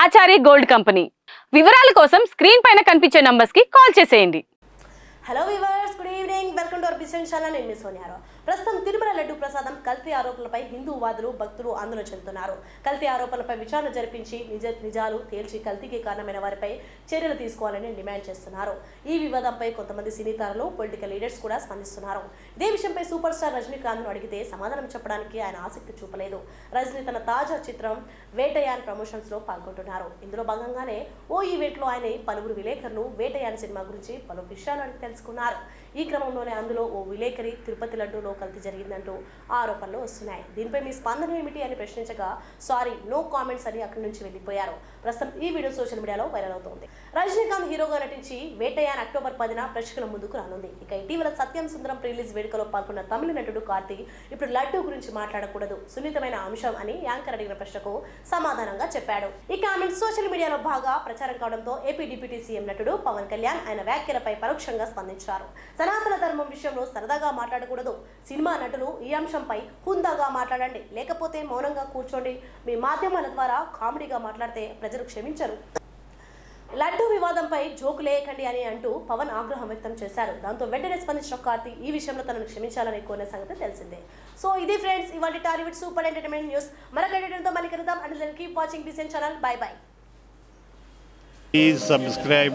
Achari gold company. వివరాల కోసం screen పైన కనిపించే నంబర్స్కి కాల్ చేసేయండి. Hello viewers good evening welcome to our business channel నేను సోనియారావు ప్రస్తుతం తిరుమల లడ్డు ప్రసాదం కల్తీ ఆరోపణలపై హిందూవాదులు భక్తులు ఆందోళన చెందుతున్నారు. కల్తీ ఆరోపణలపై విచారణ జరిపించి నిజ నిజాలు తేల్చి కల్తీకి కారణమైన వారిపై చర్యలు తీసుకోవాలని డిమాండ్ చేస్తున్నారు. ఈ వివాదంపై కొంతమంది సినీ తారలు పొలిటికల్ లీడర్స్ కూడా స్పందిస్తున్నారు. ఇదే విషయంపై సూపర్ స్టార్ రజనీకాంత్ను అడిగితే సమాధానం చెప్పడానికి ఆయన ఆసక్తి చూపలేదు. రజనీ తన తాజా చిత్రం వేటయాన్ ప్రమోషన్స్లో పాల్గొంటున్నారు. ఇందులో భాగంగానే ఓ ఈవెంట్లో ఆయన పలువురు విలేకరులు వేటయాన్ సినిమా గురించి పలు విషయాలు తెలుసుకున్నారు. ఈ క్రమంలోనే అందులో ఓ విలేకరి తిరుపతి లడ్డూలో కల్తీ జరిగిందంటూ ఆరోపణలు వస్తున్నాయి. దీనిపై మీ స్పందన ఏమిటి అని ప్రశ్నించగా సారీ నో కామెంట్స్ అని అక్కడి నుంచి వెళ్ళిపోయారు. ప్రస్తుతం ఈ వీడియో సోషల్ మీడియాలో వైరల్ అవుతోంది. రజనీకాంత్ హీరోగా నటించి వేటయాన్ అక్టోబర్ పదిన ప్రేక్షకుల ముందుకు రానుంది. ఇక ఇటీవల సత్యం సుందరం రిలీజ్ వేడుకలో పాల్గొన్న తమిళ నటుడు కార్తీ ఇప్పుడు లడ్డూ గురించి మాట్లాడకూడదు సున్నితమైన అంశం అని యాంకర్ అడిగిన ప్రశ్నకు సమాధానంగా చెప్పాడు. ఈ కామెంట్స్ సోషల్ మీడియాలో బాగా ప్రచారం కావడంతో ఏపీ డిప్యూటీ సీఎం నటుడు పవన్ కళ్యాణ్ ఆయన వ్యాఖ్యలపై పరోక్షంగా స్పందించారు. సనాతన ధర్మం విషయంలో సరదాగా మాట్లాడకూడదు. సినిమా నటులు ఈ అంశంపై హుందాగా మాట్లాడండి. లేకపోతే మౌనంగా కూర్చోండి. మీ మాధ్యమాల ద్వారా కామెడీగా మాట్లాడితే ప్రజలు క్షమించరు. లడ్డూ వివాదంపై జోకులేయకండి అని అంటూ పవన్ ఆగ్రహం వ్యక్తం చేశారు. దాంతో వెంటనే స్పందించిన కార్తి ఈ విషయంలో తనను క్షమించాలని కోరిన సంగతి తెలిసిందే. సో ఇది ఫ్రెండ్స్ ఇవాళ టాలీవుడ్ సూపర్ ఎంటర్టైన్మెంట్ న్యూస్. మరొక ఎంటర్టైన్తో మళ్ళీ కలుద్దాం. And keep watching this channel bye bye Please subscribe